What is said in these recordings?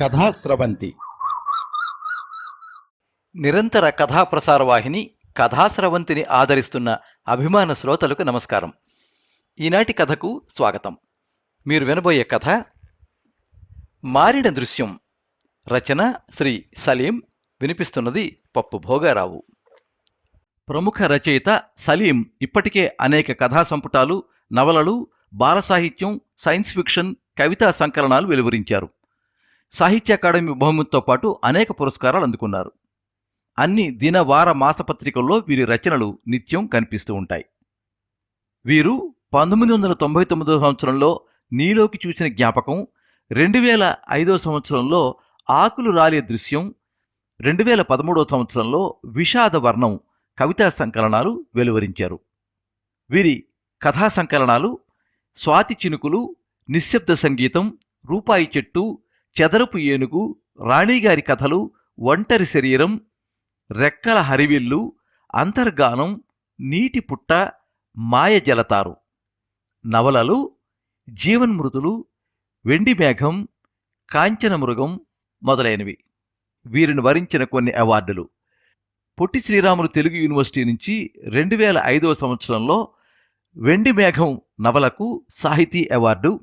కథాస్రవంతి. నిరంతర కథాప్రసార వాహిని కథాస్రవంతిని ఆదరిస్తున్న అభిమాన శ్రోతలకు నమస్కారం. ఈనాటి కథకు స్వాగతం. మీరు వినబోయే కథ మారిన దృశ్యం. రచన శ్రీ సలీం. వినిపిస్తున్నది పప్పు భోగారావు. ప్రముఖ రచయిత సలీం ఇప్పటికే అనేక కథా సంపుటాలు నవలలు బాల సాహిత్యం సైన్స్ ఫిక్షన్ కవితా సంకలనాలు వెలువరించారు. సాహిత్య అకాడమీ బహుమతితో పాటు అనేక పురస్కారాలు అందుకున్నారు. అన్ని దిన వార మాసపత్రికల్లో వీరి రచనలు నిత్యం కనిపిస్తూ ఉంటాయి. వీరు పంతొమ్మిది వందల తొంభై తొమ్మిదో సంవత్సరంలో నీలోకి చూసిన జ్ఞాపకం రెండు వేల ఐదో సంవత్సరంలో ఆకులు రాలే దృశ్యం రెండు వేల పదమూడో సంవత్సరంలో విషాద వర్ణం కవితా సంకలనాలు వెలువరించారు. వీరి కథా సంకలనాలు స్వాతి చినుకులు నిశ్శబ్ద సంగీతం రూపాయి చెట్టు చెదరపు ఏనుగు రాణిగారి కథలు ఒంటరి శరీరం రెక్కల హరివిల్లు అంతర్గానం నీటి పుట్ట మాయ జలతారు. నవలలు జీవన్మృతులు వెండి మేఘం కాంచన మృగం మొదలైనవి. వీరిని వరించిన కొన్ని అవార్డులు. పొట్టి శ్రీరాములు తెలుగు యూనివర్సిటీ నుంచి రెండు వేల ఐదవ సంవత్సరంలో వెండి మేఘం నవలకు సాహితీ అవార్డు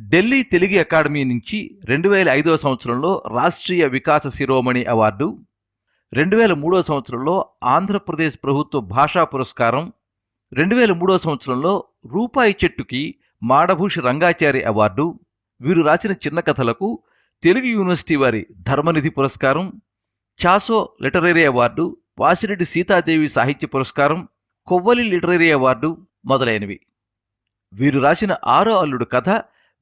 ఢిల్లీ తెలుగు అకాడమీ నుంచి రెండు వేల ఐదవ సంవత్సరంలో రాష్ట్రీయ వికాస శిరోమణి అవార్డు రెండు వేల మూడో సంవత్సరంలో ఆంధ్రప్రదేశ్ ప్రభుత్వ భాషా పురస్కారం రెండు వేల మూడో సంవత్సరంలో రూపాయి చెట్టుకి మాడభూషి రంగాచారి అవార్డు. వీరు రాసిన చిన్న కథలకు తెలుగు యూనివర్సిటీ వారి ధర్మనిధి పురస్కారం చాసో లిటరరీ అవార్డు వాసిరెడ్డి సీతాదేవి సాహిత్య పురస్కారం కొవ్వలి లిటరరీ అవార్డు మొదలైనవి. వీరు రాసిన ఆరో అల్లుడు కథ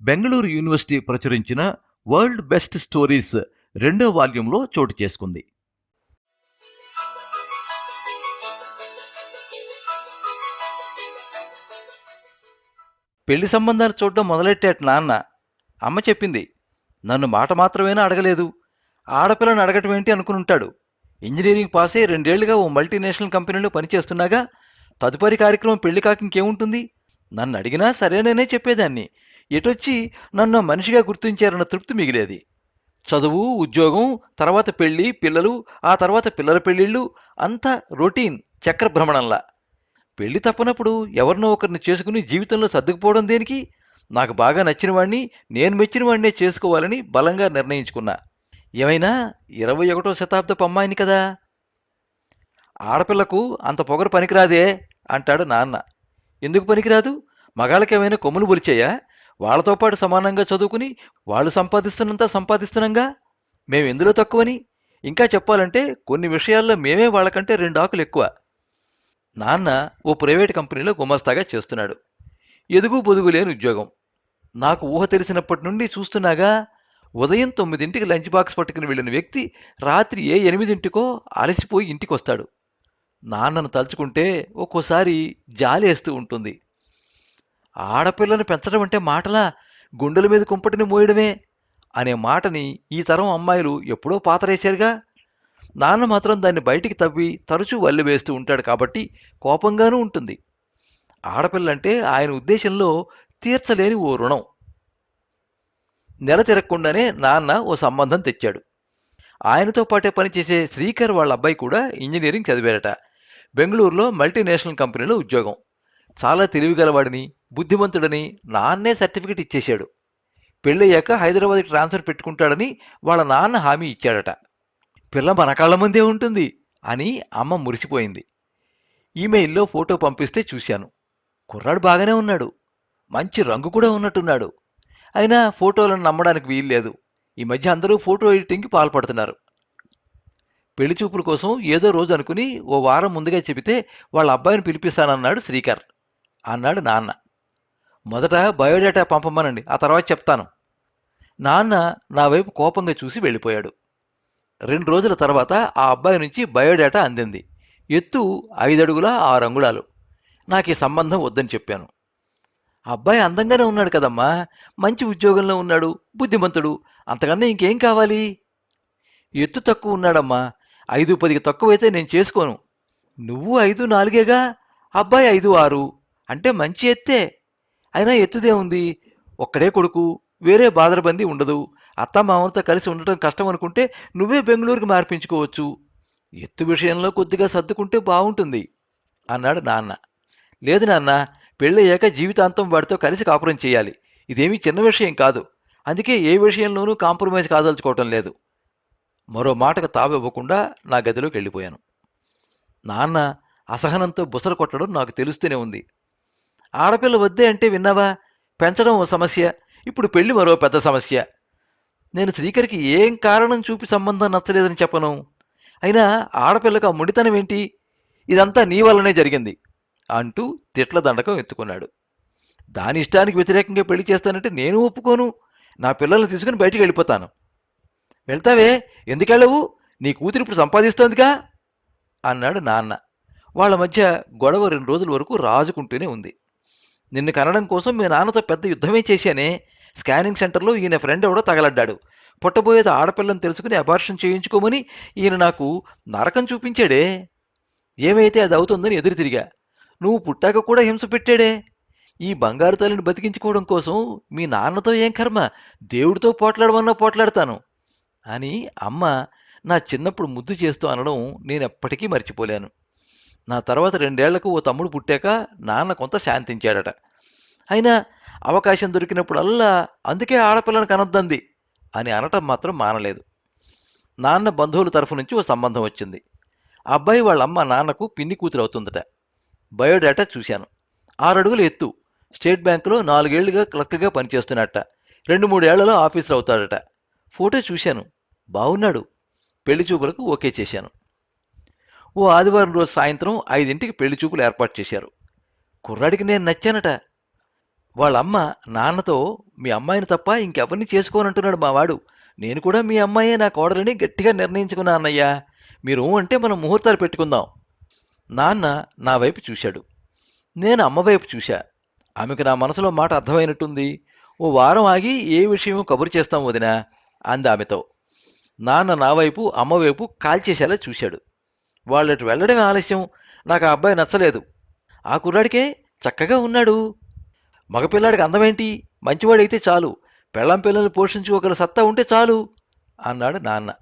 బెంగళూరు యూనివర్సిటీ ప్రచురించిన వరల్డ్ బెస్ట్ స్టోరీస్ రెండో వాల్యూంలో చోటు చేసుకుంది. పెళ్ళి సంబంధాలు చూడడం మొదలెట్టాట నాన్న. అమ్మ చెప్పింది నన్ను మాట మాత్రమేనా అడగలేదు? ఆడపిల్లని అడగటం ఏంటి అనుకుని ఉంటాడు. ఇంజనీరింగ్ పాస్ అయ్యి రెండేళ్ళుగా ఓ మల్టీనేషనల్ కంపెనీలో పనిచేస్తున్నాగా. తదుపరి కార్యక్రమం పెళ్ళి కాక ఇంకేముంటుంది? నన్ను అడిగినా సరేననే చెప్పేదాన్ని. ఎటొచ్చి నన్ను మనిషిగా గుర్తించారన్న తృప్తి మిగిలేది. చదువు ఉద్యోగం తర్వాత పెళ్ళి పిల్లలు ఆ తర్వాత పిల్లల పెళ్ళిళ్ళు అంతా రొటీన్ చక్రభ్రమణంలా. పెళ్ళి తప్పనప్పుడు ఎవరినో ఒకరిని చేసుకుని జీవితంలో సర్దుకుపోవడం దేనికి? నాకు బాగా నచ్చిన వాడిని నేను మెచ్చిన వాడినే చేసుకోవాలని బలంగా నిర్ణయించుకున్నా. ఏమైనా? ఇరవై ఒకటో శతాబ్దపు అమ్మాయిని కదా. ఆడపిల్లకు అంత పొగరు పనికిరాదే అంటాడు నాన్న. ఎందుకు పనికిరాదు? మగాళ్ళకేమైనా కొమ్ములు బొలిచాయా? వాళ్ళతో పాటు సమానంగా చదువుకుని వాళ్ళు సంపాదిస్తున్నంత సంపాదిస్తున్నాగా? మేము ఎందులో తక్కువని? ఇంకా చెప్పాలంటే కొన్ని విషయాల్లో మేమే వాళ్ళకంటే రెండు ఆకులు ఎక్కువ. నాన్న ఓ ప్రైవేట్ కంపెనీలో గుమస్తాగా చేస్తున్నాడు. ఎదుగు పొదుగు లేని ఉద్యోగం. నాకు ఊహ తెలిసినప్పటి నుండి చూస్తున్నాగా ఉదయం తొమ్మిదింటికి లంచ్ బాక్స్ పట్టుకుని వెళ్ళిన వ్యక్తి రాత్రి ఏ ఎనిమిదింటికో అలసిపోయి ఇంటికి వస్తాడు నాన్నను తలుచుకుంటే ఒక్కోసారి జాలేస్తూ ఉంటుంది. ఆడపిల్లను పెంచడం అంటే మాటలా? గుండెల మీద కుంపటిని మోయడమే? అనే మాటని ఈ తరం అమ్మాయిలు ఎప్పుడో పాతరేశారుగా? నాన్న మాత్రం దాన్ని బయటికి తవ్వి తరచూ వల్లి వేస్తూ ఉంటాడు కాబట్టి కోపంగానూ ఉంటుంది. ఆడపిల్లంటే ఆయన ఉద్దేశంలో తీర్చలేని ఓ రుణం. నెల తిరగకుండానే నాన్న ఓ సంబంధం తెచ్చాడు. ఆయనతో పాటే పనిచేసే శ్రీకర్ వాళ్ళ అబ్బాయి కూడా ఇంజనీరింగ్ చదివారట. బెంగళూరులో మల్టీనేషనల్ కంపెనీలో ఉద్యోగం. చాలా తెలివిగలవాడిని బుద్ధిమంతుడని నాన్నే సర్టిఫికెట్ ఇచ్చేశాడు. పెళ్ళయ్యాక హైదరాబాద్కి ట్రాన్స్ఫర్ పెట్టుకుంటాడని వాళ్ళ నాన్న హామీ ఇచ్చాడట. పిల్ల మన కళ్ళ ముందే ఉంటుంది అని అమ్మ మురిసిపోయింది. ఈమెయిల్లో ఫోటో పంపిస్తే చూశాను. కుర్రాడు బాగానే ఉన్నాడు. మంచి రంగు కూడా ఉన్నట్టున్నాడు. అయినా ఫోటోలను నమ్మడానికి వీల్లేదు. ఈ మధ్య అందరూ ఫోటో ఎడిటింగ్కి పాల్పడుతున్నారు. పెళ్ళి చూపుల కోసం ఏదో రోజు అనుకుని ఓ వారం ముందుగా చెబితే వాళ్ళ అబ్బాయిని పిలిపిస్తానన్నాడు శ్రీకర్. అన్నాడు నాన్న. మొదట బయోడేటా పంపమనండి ఆ తర్వాత చెప్తాను. నాన్న నా వైపు కోపంగా చూసి వెళ్ళిపోయాడు. రెండు రోజుల తర్వాత ఆ అబ్బాయి నుంచి బయోడేటా అందింది. ఎత్తు ఐదడుగుల ఆరు అంగుళాలు. నాకు ఈ సంబంధం వద్దని చెప్పాను. అబ్బాయి అందంగానే ఉన్నాడు కదమ్మా. మంచి ఉద్యోగంలో ఉన్నాడు బుద్ధిమంతుడు. అంతకన్నా ఇంకేం కావాలి? ఎత్తు తక్కువ ఉన్నాడమ్మా. ఐదు పదికి తక్కువైతే నేను చేసుకోను. నువ్వు ఐదు నాలుగేగా? అబ్బాయి ఐదు ఆరు. అంటే మంచి ఎత్తే అయినా ఎత్తుదే ఉంది ఒక్కడే కొడుకు వేరే బాధరబంది ఉండదు. అత్తమామలతో కలిసి ఉండటం కష్టం అనుకుంటే నువ్వే బెంగళూరుకి మార్పించుకోవచ్చు. ఎత్తు విషయంలో కొద్దిగా సర్దుకుంటే బాగుంటుంది అన్నాడు నాన్న. లేదు నాన్న పెళ్ళయ్యాక జీవితాంతం వాడితో కలిసి కాపురం చేయాలి. ఇదేమీ చిన్న విషయం కాదు. అందుకే ఏ విషయంలోనూ కాంప్రమైజ్ కాదలుచుకోవటం లేదు. మరో మాటకు తావివ్వకుండా నా గదిలోకి వెళ్ళిపోయాను. నాన్న అసహనంతో బుసలు కొట్టడం నాకు తెలుస్తూనే ఉంది. ఆడపిల్ల వద్దే అంటే విన్నావా? పెంచడం ఓ సమస్య. ఇప్పుడు పెళ్ళి మరో పెద్ద సమస్య. నేను శ్రీకరికి ఏం కారణం చూపి సంబంధం నచ్చలేదని చెప్పను. అయినా ఆడపిల్లకు ఆ ముడితనం ఏంటి? ఇదంతా నీ వల్లనే జరిగింది అంటూ తిట్ల దండకం ఎత్తుకున్నాడు. దాని ఇష్టానికి వ్యతిరేకంగా పెళ్ళి చేస్తానంటే నేను ఒప్పుకోను. నా పిల్లల్ని తీసుకుని బయటికి వెళ్ళిపోతాను. వెళ్తావే? ఎందుకెళ్ళవు? నీ కూతురు ఇప్పుడు సంపాదిస్తోందిగా? అన్నాడు నాన్న. వాళ్ళ మధ్య గొడవ రెండు రోజుల వరకు రాజుకుంటూనే ఉంది. నిన్ను కనడం కోసం మీ నాన్నతో పెద్ద యుద్ధమే చేశానే. స్కానింగ్ సెంటర్లో ఈయన ఫ్రెండ్ ఎవడో తగలడ్డాడు. పుట్టబోయేది ఆడపిల్లని తెలుసుకుని అబార్షన్ చేయించుకోమని ఈయన నాకు నరకం చూపించాడే. ఏమైతే అది అవుతుందని ఎదురు తిరిగా. నువ్వు పుట్టాక కూడా హింస పెట్టాడే. ఈ బంగారు తల్లిని బతికించుకోవడం కోసం మీ నాన్నతో ఏం కర్మ? దేవుడితో పోట్లాడమన్నా పోట్లాడతాను. అని అమ్మ నా చిన్నప్పుడు ముద్దు చేస్తూ అనడం నేను ఎప్పటికీ మర్చిపోలేను. నా తర్వాత రెండేళ్ళకు ఓ తమ్ముడు పుట్టాక నాన్న కొంత శాంతించాడట. అయినా అవకాశం దొరికినప్పుడల్లా అందుకే ఆడపిల్లను కనొద్దంది అని అనటం మాత్రం మానలేదు. నాన్న బంధువుల తరఫు నుంచి ఓ సంబంధం వచ్చింది. అబ్బాయి వాళ్ళ అమ్మ నాన్నకు పిన్ని కూతురు అవుతుందట. బయోడేటా చూశాను. ఆరడుగులు ఎత్తు. స్టేట్ బ్యాంకులో నాలుగేళ్ళుగా క్లర్క్గా పనిచేస్తున్నట్ట. రెండు మూడేళ్ళలో ఆఫీసర్ అవుతాడట. ఫోటో చూశాను. బాగున్నాడు పెళ్ళి చూపులకు ఓకే చేశాను. ఓ ఆదివారం రోజు సాయంత్రం ఐదింటికి పెళ్ళి చూపులు ఏర్పాటు చేశారు. కుర్రాడికి నేను నచ్చానట. వాళ్ళ అమ్మ నాన్నతో మీ అమ్మాయిని తప్ప ఇంకెవరిని చేసుకోనంటున్నాడు మావాడు. నేను కూడా మీ అమ్మాయే నా కోడలని గట్టిగా నిర్ణయించుకున్నా అన్నయ్యా. మీరు అంటే మనం ముహూర్తాలు పెట్టుకుందాం. నాన్న నా వైపు చూశాడు. నేను అమ్మ వైపు చూశా. ఆమెకు నా మనసులో మాట అర్థమైనట్టుంది. ఓ వారం ఆగి ఏ విషయం కబురు చేస్తాం వదినా అంది ఆమెతో. నాన్న నా వైపు అమ్మ వైపు కాల్చేసేలా చూశాడు. వాళ్ళటు వెళ్ళడమే ఆలస్యం. నాకు ఆ అబ్బాయి నచ్చలేదు. ఆ కుర్రాడికే చక్కగా ఉన్నాడు. మగపిల్లాడికి అందమేంటి? మంచివాడైతే చాలు. పెళ్ళం పిల్లల్ని ఒకరు సత్తా ఉంటే చాలు అన్నాడు నాన్న.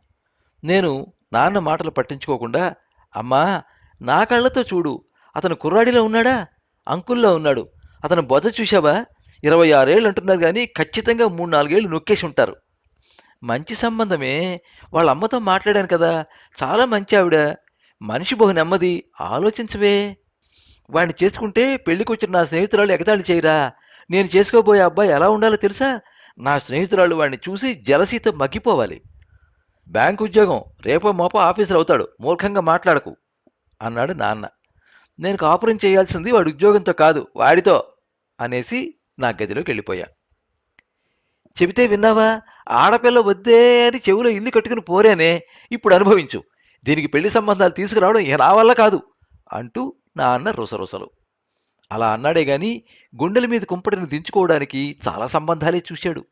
నేను నాన్న మాటలు పట్టించుకోకుండా అమ్మా నా కళ్ళతో చూడు. అతను కుర్రాడిలో ఉన్నాడా? అంకుల్లో ఉన్నాడు. అతను బొద్ద చూశావా? ఇరవై ఆరేళ్ళు అంటున్నారు కానీ ఖచ్చితంగా మూడు నాలుగేళ్ళు నొక్కేసి ఉంటారు. మంచి సంబంధమే. వాళ్ళ అమ్మతో మాట్లాడాను కదా. చాలా మంచి ఆవిడ. మనిషి బహు నెమ్మది ఆలోచించవే. వాడిని చేసుకుంటే పెళ్ళికొచ్చిన నా స్నేహితురాలు ఎగతాళి చేయరా. నేను చేసుకోబోయే అబ్బాయి ఎలా ఉండాలో తెలుసా? నా స్నేహితురాలు వాడిని చూసి జలసీతో మగ్గిపోవాలి. బ్యాంక్ ఉద్యోగం రేపో మోపో ఆఫీసర్ అవుతాడు. మూర్ఖంగా మాట్లాడకు అన్నాడు నాన్న. నేను కాపురం చేయాల్సింది వాడి ఉద్యోగంతో కాదు వాడితో అనేసి నా గదిలోకి వెళ్ళిపోయా. చెబితే విన్నావా? ఆడపిల్ల వద్దే అని చెవిలో ఇల్లు కట్టుకుని పోరేనే ఇప్పుడు అనుభవించు. దీనికి పెళ్ళి సంబంధాలు తీసుకురావడం ఎలా నా వల్ల కాదు అంటూ నా అన్న రుసరుసలు. అలా అన్నాడే గాని గుండెల మీద కుంపటిని దించుకోవడానికి చాలా సంబంధాలే చూశాడు.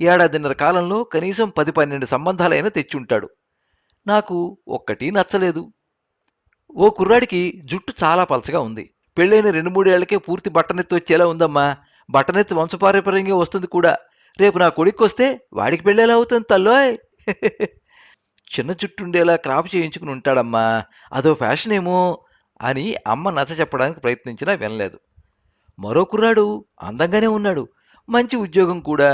ఏడాదిన్నర కాలంలో కనీసం పది పన్నెండు సంబంధాలైనా తెచ్చుంటాడు. నాకు ఒక్కటి నచ్చలేదు. ఓ కుర్రాడికి జుట్టు చాలా పలచగా ఉంది. పెళ్ళైన రెండు మూడేళ్ళకే పూర్తి బట్టనెత్తి వచ్చేలా ఉందమ్మా. బట్టనెత్తి వంశపారంపర్యంగా వస్తుంది కూడా. రేపు నా కొడుకు వస్తే వాడికి పెళ్ళేలా అవుతుంది తల్లోయ్. చిన్న జుట్టుండేలా క్రాప్ చేయించుకుని ఉంటాడమ్మా. అదో ఫ్యాషన్ ఏమో అని అమ్మ నచ్చ చెప్పడానికి ప్రయత్నించినా వినలేదు. మరో కుర్రాడు అందంగానే ఉన్నాడు. మంచి ఉద్యోగం కూడా.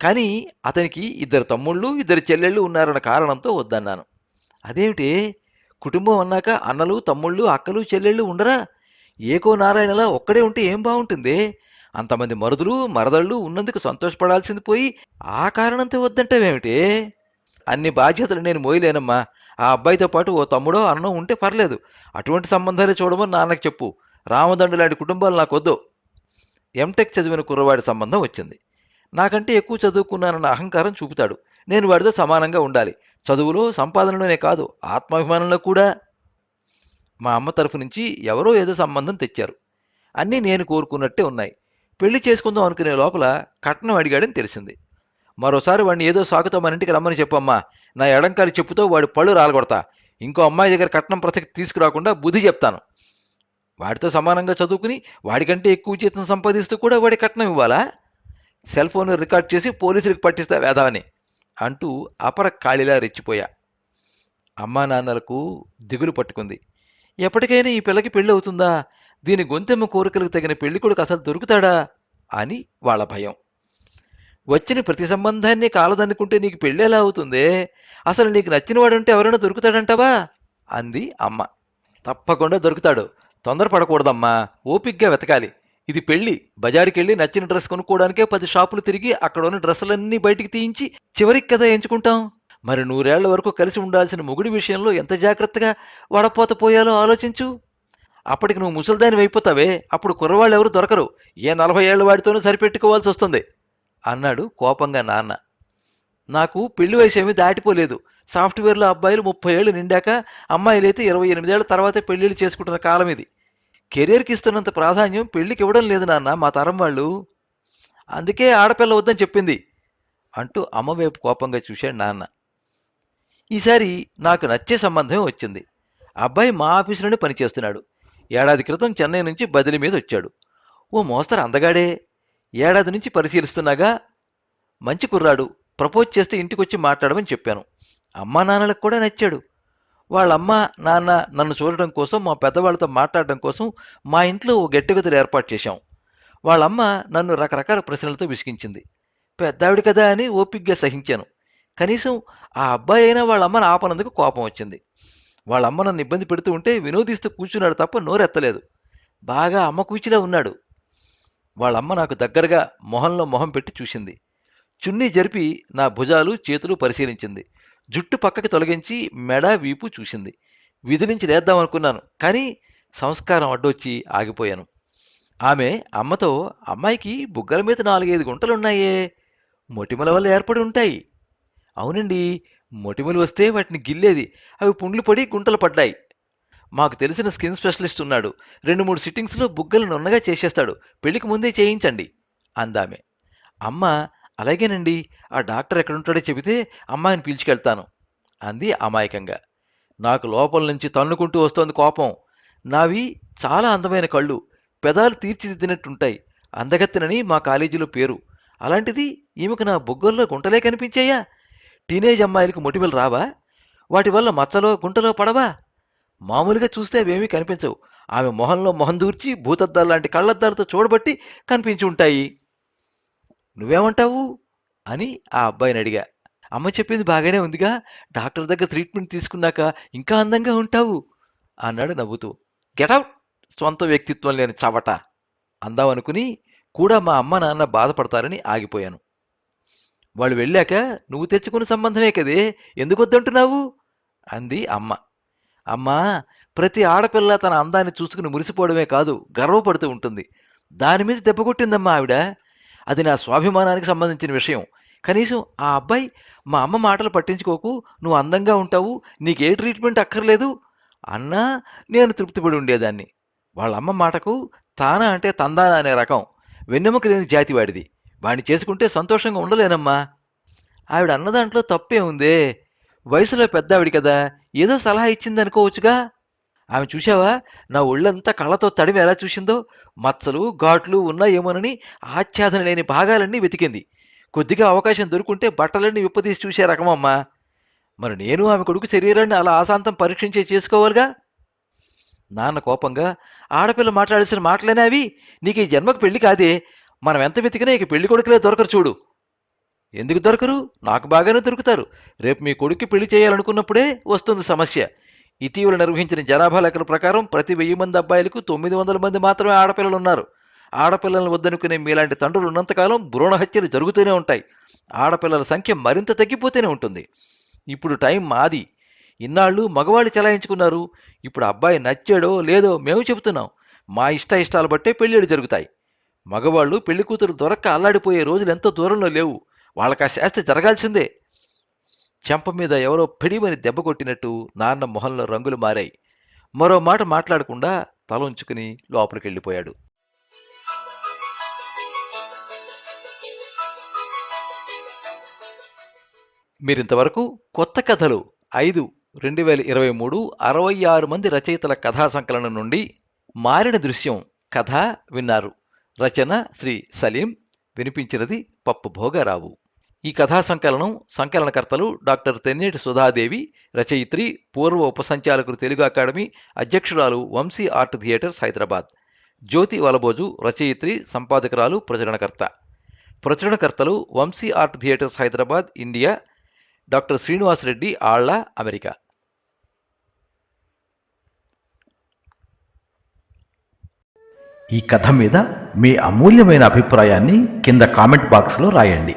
కానీ అతనికి ఇద్దరు తమ్ముళ్ళు ఇద్దరు చెల్లెళ్ళు ఉన్నారన్న కారణంతో వద్దన్నాను. అదేమిటి? కుటుంబం అన్నాక అన్నలు తమ్ముళ్ళు అక్కలు చెల్లెళ్ళు ఉండరా? ఏకో నారాయణలా ఒక్కడే ఉంటే ఏం బాగుంటుంది అంతమంది మరుదులు మరదళ్ళు ఉన్నందుకు సంతోషపడాల్సింది పోయి ఆ కారణంతో వద్దంటావేమిటి? అన్ని బాధ్యతలు నేను మోయలేనమ్మా. ఆ అబ్బాయితో పాటు ఓ తమ్ముడో అన్నో ఉంటే పర్లేదు. అటువంటి సంబంధాలే చూడమని నాన్నకు చెప్పు. రామదండు లాంటి కుటుంబాలు నాకొద్దు. ఎంటెక్ చదివిన కుర్రవాడి సంబంధం వచ్చింది. నాకంటే ఎక్కువ చదువుకున్నానన్న అహంకారం చూపుతాడు. నేను వాడితో సమానంగా ఉండాలి. చదువులో సంపాదనలోనే కాదు ఆత్మాభిమానంలో కూడా. మా అమ్మ తరఫు నుంచి ఎవరో ఏదో సంబంధం తెచ్చారు. అన్నీ నేను కోరుకున్నట్టే ఉన్నాయి. పెళ్ళి చేసుకుందాం అనుకునే లోపల కట్నం అడిగాడని తెలిసింది. మరోసారి వాడిని ఏదో సాకుతో మన ఇంటికి రమ్మని చెప్పమ్మా. నా ఎడంకాలి చెప్పుతో వాడి పళ్ళు రాలగొడతా. ఇంకో అమ్మాయి దగ్గర కట్నం ప్రసక్తి తీసుకురాకుండా బుద్ధి చెప్తాను. వాడితో సమానంగా చదువుకుని వాడికంటే ఎక్కువ జీతం సంపాదిస్తూ కూడా వాడి కట్నం ఇవ్వాలా? సెల్ ఫోన్ రికార్డ్ చేసి పోలీసులకు పట్టిస్తా వేదావని అంటూ అపర ఖాళీలా రెచ్చిపోయా. అమ్మా నాన్నలకు దిగులు పట్టుకుంది. ఎప్పటికైనా ఈ పిల్లకి పెళ్ళి అవుతుందా? దీని గొంతెమ్మ కోరికలకు తగిన పెళ్ళి కొడుకు అసలు దొరుకుతాడా? అని వాళ్ళ భయం. వచ్చిన ప్రతి సంబంధాన్ని కాలదనుకుంటే నీకు పెళ్ళేలా అవుతుంది అవుతుందే? అసలు నీకు నచ్చినవాడుంటే ఎవరైనా దొరుకుతాడంటావా? అంది అమ్మ. తప్పకుండా దొరుకుతాడు. తొందరపడకూడదమ్మా. ఓపిగ్గా వెతకాలి. ఇది పెళ్ళి. బజారుకెళ్ళి నచ్చిన డ్రెస్ కొనుక్కోవడానికే పది షాపులు తిరిగి అక్కడ ఉన్న డ్రెస్సులన్నీ బయటికి తీయించి చివరికి కదా ఎంచుకుంటాం. మరి నూరేళ్ళ వరకు కలిసి ఉండాల్సిన మొగుడి విషయంలో ఎంత జాగ్రత్తగా వడపోత పోయాలో ఆలోచించు. అప్పటికి నువ్వు ముసల్దాని అయిపోతావే అప్పుడు కుర్రవాళ్ళు ఎవరు దొరకరు. ఏ నలభై ఏళ్ళ వాడితోనూ సరిపెట్టుకోవాల్సి వస్తుంది అన్నాడు కోపంగా నాన్న. నాకు పెళ్ళి వయసు ఏమీ దాటిపోలేదు. సాఫ్ట్వేర్లో అబ్బాయిలు ముప్పై ఏళ్ళు నిండాక అమ్మాయిలైతే ఇరవై ఎనిమిదేళ్ళ తర్వాతే పెళ్ళిళ్ళు చేసుకుంటున్న కాలం ఇది. కెరీర్కి ఇస్తున్నంత ప్రాధాన్యం పెళ్ళికి ఇవ్వడం లేదు నాన్న మా తరం వాళ్ళు. అందుకే ఆడపిల్ల వద్దని చెప్పింది అంటూ అమ్మ వైపు కోపంగా చూశాడు నాన్న. ఈసారి నాకు నచ్చే సంబంధం వచ్చింది. అబ్బాయి మా ఆఫీసులోనే పనిచేస్తున్నాడు. ఏడాది క్రితం చెన్నై నుంచి బదిలీ మీద వచ్చాడు. ఓ మోస్తరు అందగాడే. ఏడాది నుంచి పరిశీలిస్తున్నాగా మంచి కుర్రాడు ప్రపోజ్ చేస్తే ఇంటికొచ్చి మాట్లాడమని చెప్పాను. అమ్మా నాన్నలకు కూడా నచ్చాడు. వాళ్ళమ్మ నాన్న నన్ను చూడడం కోసం మా పెద్దవాళ్ళతో మాట్లాడడం కోసం మా ఇంట్లో ఓ గెట్టుగతులు ఏర్పాటు చేశాం. వాళ్ళమ్మ నన్ను రకరకాల ప్రశ్నలతో విసిగించింది. పెద్దావిడ కదా అని ఓపిగ్గా సహించాను. కనీసం ఆ అబ్బాయి అయినా వాళ్ళ అమ్మని ఆపనందుకు కోపం వచ్చింది. వాళ్ళ అమ్మ నన్ను ఇబ్బంది పెడుతూ ఉంటే వినోదిస్తూ కూర్చున్నాడు తప్ప నోరెత్తలేదు. బాగా అమ్మ కూచిలా ఉన్నాడు. వాళ్ళమ్మ నాకు దగ్గరగా మొహంలో మొహం పెట్టి చూసింది. చున్నీ జరిపి నా భుజాలు చేతులు పరిశీలించింది. జుట్టు పక్కకి తొలగించి మెడ వీపు చూసింది. విధి నుంచి లేద్దామనుకున్నాను కానీ సంస్కారం అడ్డొచ్చి ఆగిపోయాను. ఆమె అమ్మతో అమ్మాయికి బుగ్గల మీద నాలుగైదు గుంటలున్నాయే మొటిమల వల్ల ఏర్పడి ఉంటాయి. అవునండి మొటిమలు వస్తే వాటిని గిల్లేది అవి పుండ్లు పడి గుంటలు పడ్డాయి. మాకు తెలిసిన స్కిన్ స్పెషలిస్ట్ ఉన్నాడు. రెండు మూడు సిట్టింగ్స్లో బుగ్గలు నున్నగా చేసేస్తాడు. పెళ్ళికి ముందే చేయించండి అందామె. అమ్మ అలాగేనండి ఆ డాక్టర్ ఎక్కడుంటాడో చెబితే అమ్మాయిని పీల్చుకెళ్తాను అంది అమాయకంగా. నాకు లోపల నుంచి తన్నుకుంటూ వస్తోంది కోపం. నావి చాలా అందమైన కళ్ళు. పెదాలు తీర్చిదిద్దినట్టుంటాయి. అందగత్తెనని మా కాలేజీలో పేరు. అలాంటిది ఈమెకు నా బుగ్గల్లో గుంటలే కనిపించాయా? టీనేజ్ అమ్మాయిలకు మొటిమలు రావా? వాటి వల్ల మచ్చలో గుంటలో పడవా? మామూలుగా చూస్తే అవేమీ కనిపించవు. ఆమె మొహంలో మొహం దూర్చి భూతద్దాలు లాంటి కళ్ళద్దాలతో చూడబట్టి కనిపించి ఉంటాయి. నువ్వేమంటావు? అని ఆ అబ్బాయిని అడిగా. అమ్మ చెప్పింది బాగానే ఉందిగా. డాక్టర్ దగ్గర ట్రీట్మెంట్ తీసుకున్నాక ఇంకా అందంగా ఉంటావు అన్నాడు నవ్వుతూ. గెటౌట్ సొంత వ్యక్తిత్వం లేని చవట. అందామనుకుని కూడా మా అమ్మ నాన్న బాధపడతారని ఆగిపోయాను. వాళ్ళు వెళ్ళాక నువ్వు తెచ్చుకున్న సంబంధమే కదే. ఎందుకు వద్దంటున్నావు అంది అమ్మ. అమ్మా ప్రతి ఆడపిల్ల తన అందాన్ని చూసుకుని మురిసిపోవడమే కాదు గర్వపడుతూ ఉంటుంది. దాని మీద దెబ్బ కొట్టిందమ్మా ఆవిడ. అది నా స్వాభిమానానికి సంబంధించిన విషయం. కనీసం ఆ అబ్బాయి మా అమ్మ మాటలు పట్టించుకోకు నువ్వు అందంగా ఉంటావు నీకే ట్రీట్మెంట్ అక్కర్లేదు. అన్నా నేను తృప్తిపడి ఉండేదాన్ని. వాళ్ళ అమ్మ మాటకు తానా అంటే తందానా అనే రకం. వెన్నెముక లేని జాతివాడిది. వాడిని చేసుకుంటే సంతోషంగా ఉండలేనమ్మా. ఆవిడ అన్నదాంట్లో తప్పే ఉందే. వయసులో పెద్దావిడి కదా ఏదో సలహా ఇచ్చింది అనుకోవచ్చుగా ఆమె చూశావా? నా ఒళ్ళంతా కళ్ళతో తడిమి ఎలా చూసిందో? మచ్చలు ఘాట్లు ఉన్నాయేమోనని ఆచ్ఛాదన లేని భాగాలన్నీ వెతికింది. కొద్దిగా అవకాశం దొరుకుంటే బట్టలన్నీ విప్పదీసి చూసే రకమమ్మా. మరి నేను ఆమె కొడుకు శరీరాన్ని అలా ఆశాంతం పరీక్షించే చేసుకోవాలిగా? నాన్న కోపంగా ఆడపిల్ల మాట్లాడాల్సిన మాటలేనా అవి? నీకు ఈ జన్మకు పెళ్ళి కాదే. మనం ఎంత వెతికినా ఇక పెళ్ళి కొడుకులే దొరకరు చూడు. ఎందుకు దొరకరు? నాకు బాగానే దొరుకుతారు. రేపు మీ కొడుక్కి పెళ్ళి చేయాలనుకున్నప్పుడే వస్తుంది సమస్య. ఇటీవల నిర్వహించిన జనాభా లెక్కల ప్రకారం ప్రతి వెయ్యి మంది అబ్బాయిలకు తొమ్మిది వందల మంది మాత్రమే ఆడపిల్లలు ఉన్నారు ఆడపిల్లలను వద్దనుకునే మీలాంటి తండ్రులు ఉన్నంతకాలం భ్రూణ హత్యలు జరుగుతూనే ఉంటాయి. ఆడపిల్లల సంఖ్య మరింత తగ్గిపోతూనే ఉంటుంది. ఇప్పుడు టైం మాది. ఇన్నాళ్ళు మగవాళ్ళు చెలాయించుకున్నారు. ఇప్పుడు అబ్బాయి నచ్చాడో లేదో మేము చెబుతున్నాం. మా ఇష్ట ఇష్టాలు బట్టే పెళ్ళిళ్ళు జరుగుతాయి. మగవాళ్ళు పెళ్ళి కూతురు దొరక్క అల్లాడిపోయే రోజులు ఎంతో దూరంలో లేవు. వాళ్ళకి ఆ శాస్త్రి జరగాల్సిందే. చెంప మీద ఎవరో పిడిమని దెబ్బ కొట్టినట్టు నాన్న మొహంలో రంగులు మారాయి. మరో మాట మాట్లాడకుండా తల ఉంచుకుని లోపలికి వెళ్ళిపోయాడు మీరింతవరకు కొత్త కథలు ఐదు రెండు వేల ఇరవై మూడు అరవై ఆరు మంది రచయితల కథా సంకలనం నుండి మారిన దృశ్యం కథ విన్నారు. రచన శ్రీ సలీం వినిపించినది పప్పు భోగారావు. ఈ కథా సంకలనం సంకలనకర్తలు డాక్టర్ తెన్నేటి సుధాదేవి రచయిత్రి పూర్వ ఉపసంచాలకులు తెలుగు అకాడమీ అధ్యక్షురాలు వంశీ ఆర్ట్ థియేటర్స్ హైదరాబాద్. జ్యోతి వలబోజు రచయిత్రి సంపాదకురాలు ప్రచురణకర్త. ప్రచురణకర్తలు Vamsi art theatres Hyderabad India. Doctor Srinivas Reddy Alla America. ఈ కథ మీద మీ అమూల్యమైన అభిప్రాయాన్ని కింద కామెంట్ బాక్స్లో రాయండి.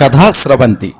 కథాస్రవంతి